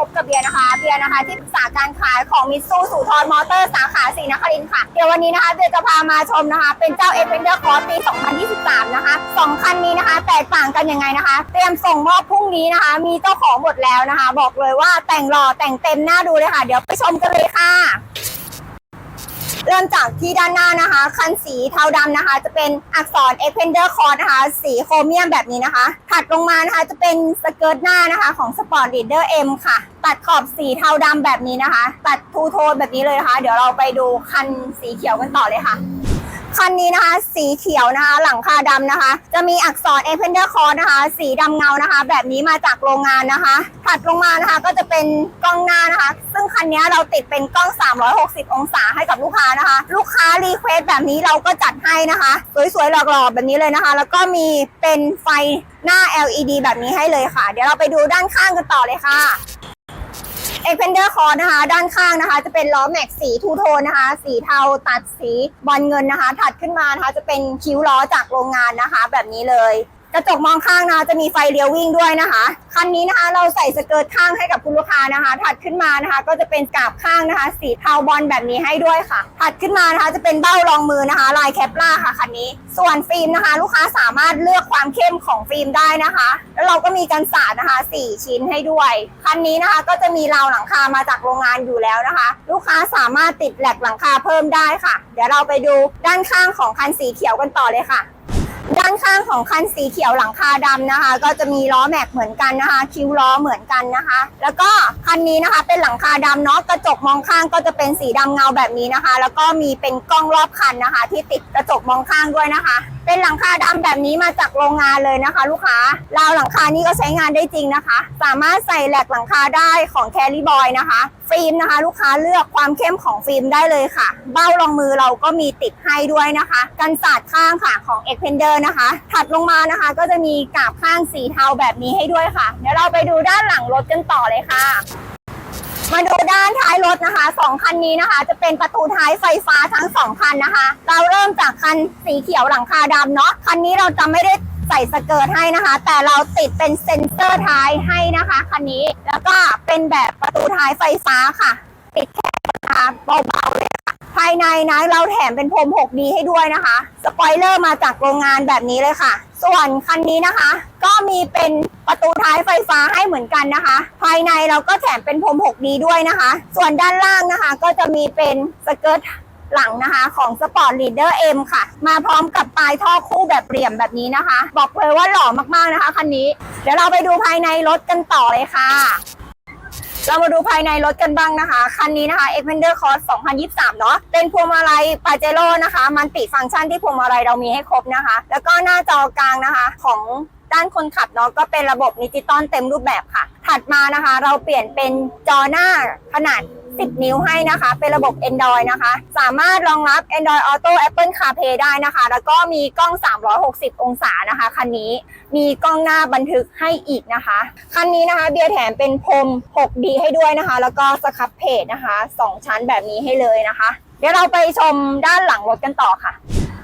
พบกับเบียร์นะคะ เบียร์นะคะที่ปรึกษาการขายของมิตซูสุทรมอเตอร์สาขาศรีนครินทร์ค่ะ เดี๋ยววันนี้นะคะเบียร์จะพามาชมนะคะ เป็นเจ้า e f e n d e r Cross ปี 2023 นะคะสองคันนี้นะคะ แตกต่างกันยังไงนะคะ เตรียมส่งมอบพรุ่งนี้นะคะ มีเจ้าของหมดแล้วนะคะ บอกเลยว่าแต่งหล่อแต่งเต็มหน้าดูเลยค่ะ เดี๋ยวไปชมกันเลยค่ะ เริ่มจากที่ด้านหน้านะคะ คันสีเทาดำนะคะ จะเป็นอักษร e x p e n d e r c o r นะคะ สีโครเมียมแบบนี้นะคะ ถัดลงมานะคะจะเป็นสเกิร์ตหน้านะคะ ของ Sport Leader M ค่ะ ตัดขอบสีเทาดำแบบนี้นะคะ ตัดทูโทนแบบนี้เลยนะคะ เดี๋ยวเราไปดูคันสีเขียวกันต่อเลยค่ะ คันนี้นะคะสีเขียวนะคะหลังคาดำนะคะ จะมีอักษร e x p e n d e r c o r นะคะ สีดำเงานะคะ แบบนี้มาจากโรงงานนะคะ ถัดลงมานะคะก็จะเป็นกล้องหน้านะคะ ซึ่งคันนี้เราติดเป็นกล้อง 360 องศาให้กับลูกค้านะคะ ลูกค้ารีเควสแบบนี้เราก็จัดให้นะคะ สวยๆหล่อๆแบบนี้เลยนะคะ แล้วก็มีเป็นไฟหน้า LED แบบนี้ให้เลยค่ะ เดี๋ยวเราไปดูด้านข้างกันต่อเลยค่ะ เอ็กเพนเดอร์คอร์นะคะ ด้านข้างนะคะ จะเป็นล้อแม็กสีทูโทนนะคะ สีเทาตัดสีบอลเงินนะคะ ถัดขึ้นมานะคะ จะเป็นคิ้วล้อจากโรงงานนะคะ แบบนี้เลย กระจกมองข้างนะคะจะมีไฟเลี้ยววิ่งด้วยนะคะคันนี้นะคะเราใส่สเกิร์ตข้างให้กับคุณลูกค้านะคะ ถัดขึ้นมานะคะ ก็จะเป็นกาบข้างนะคะ สีเทาบอลแบบนี้ให้ด้วยค่ะ ถัดขึ้นมานะคะจะเป็นเบ้ารองมือนะคะ ลายแคปล่าค่ะคันนี้ ส่วนฟิล์มนะคะ ลูกค้าสามารถเลือกความเข้มของฟิล์มได้นะคะ แล้วเราก็มีกันสาดนะคะ 4 ชิ้นให้ด้วยคันนี้นะคะก็จะมีราวหลังคามาจากโรงงานอยู่แล้วนะคะ ลูกค้าสามารถติดแหลกหลังคาเพิ่มได้ค่ะ เดี๋ยวเราไปดูด้านข้างของคันสีเขียวกันต่อเลยค่ะานข้างของคันสีเขียวหลังคาดำนะคะ ก็จะมีล้อแม็กเหมือนกันนะคะ คิ้วล้อเหมือนกันนะคะ แล้วก็คันนี้นะคะเป็นหลังคาดำเนาะกระจกมองข้างก็จะเป็นสีดำเงาแบบนี้นะคะ แล้วก็มีเป็นกล้องรอบคันนะคะ ที่ติดกระจกมองข้างด้วยนะคะ เป็นหลังคาดำแบบนี้มาจากโรงงานเลยนะคะ ลูกค้าราวหลังคานี้ก็ใช้งานได้จริงนะคะ สามารถใส่แหลกหลังคาได้ของแคล r บอยนะคะฟิล์มนะคะ ลูกค้าเลือกความเข้มของฟิล์มได้เลยค่ะ เบ้ารองมือเราก็มีติดให้ด้วยนะคะ กันสาดข้างค่ะของ e x p e n d e r นะคะถัดลงมานะคะ ก็จะมีกาบข้างสีเทาแบบนี้ให้ด้วยค่ะ เดี๋ยวเราไปดูด้านหลังรถกันต่อเลยค่ะ มาดูด้านท้ายรถนะคะสองคันนี้นะคะ จะเป็นประตูท้ายไฟฟ้าทั้งสองคันนะคะ เราเริ่มจากคันสีเขียวหลังคาดำเนาะคันนี้เราจะไม่ได้ใส่สเกิร์ตให้นะคะ แต่เราติดเป็นเซ็นเซอร์ท้ายให้นะคะคันนี้แล้วก็เป็นแบบประตูท้ายไฟฟ้าค่ะ ติดแค่นะคะเบาๆเลย ภายในนะเราแถมเป็นพรม 6D ให้ด้วยนะคะ สปอยเลอร์มาจากโรงงานแบบนี้เลยค่ะ ส่วนคันนี้นะคะ ก็มีเป็นประตูท้ายไฟฟ้าให้เหมือนกันนะคะ ภายในเราก็แถมเป็นพรม 6D ด้วยนะคะ ส่วนด้านล่างนะคะ ก็จะมีเป็นสเกิร์ตหลังนะคะของ Sport Leader M ค่ะ มาพร้อมกับปลายท่อคู่แบบเหลี่ยมแบบนี้นะคะ บอกเลยว่าหล่อมากๆนะคะคันนี้ เดี๋ยวเราไปดูภายในรถกันต่อเลยค่ะ เรามาดูภายในรถกันบ้างนะคะ คันนี้นะคะ e x p e n d e r Cross 2023 เนาะเป็นพวงมาลัยปาเจโร่นะคะ มันติฟังก์ชันที่พวงมาลัยเรามีให้ครบนะคะ แล้วก็หน้าจอกลางนะคะของด้านคนขับเนาะก็เป็นระบบดิจิตอลเต็มรูปแบบค่ะ ถัดมานะคะ เราเปลี่ยนเป็นจอหน้าขนาด 10 นิ้วให้นะคะ เป็นระบบ Android นะคะ สามารถรองรับ Android Auto Apple CarPlay ได้นะคะ แล้วก็มีกล้อง 360 องศานะคะ คันนี้ มีกล้องหน้าบันทึกให้อีกนะคะ คันนี้นะคะ เบียร์แถมเป็นพรม 6D ให้ด้วยนะคะ แล้วก็สครับเพจนะคะ 2 ชั้นแบบนี้ให้เลยนะคะ เดี๋ยวเราไปชมด้านหลังรถกันต่อค่ะ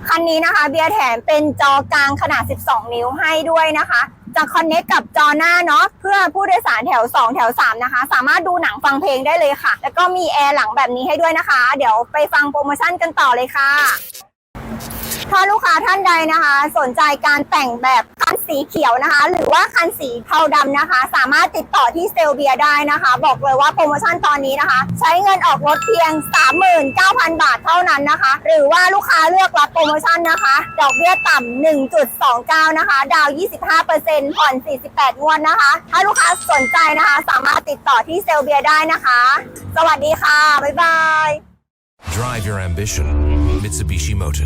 คันนี้นะคะ เบียร์แถมเป็นจอกลางขนาด 12 นิ้วให้ด้วยนะคะ จะคอนเน็กกับจอหน้าเนาะเพื่อผู้โดยสารแถว 2 แถว 3 นะคะ สามารถดูหนังฟังเพลงได้เลยค่ะ แล้วก็มีแอร์หลังแบบนี้ให้ด้วยนะคะ เดี๋ยวไปฟังโปรโมชั่นกันต่อเลยค่ะ ถ้าลูกค้าท่านใดนะคะ สนใจการแต่งแบบคันสีเขียวนะคะ หรือว่าคันสีเทาดำนะคะ สามารถติดต่อที่เซลเบียได้นะคะ บอกเลยว่าโปรโมชั่นตอนนี้นะคะ ใช้เงินออกรถเพียง 39,000 บาทเท่านั้นนะคะ หรือว่าลูกค้าเลือกรับโปรโมชั่นนะคะ ดอกเบี้ยต่ำ1.29 นะคะ ดาว 25%ผ่อน 48 งวดนะคะ ถ้าลูกค้าสนใจนะคะ สามารถติดต่อที่เซลเบียได้นะคะ สวัสดีค่ะ บ๊ายบาย Drive your ambition. Mitsubishi Motors.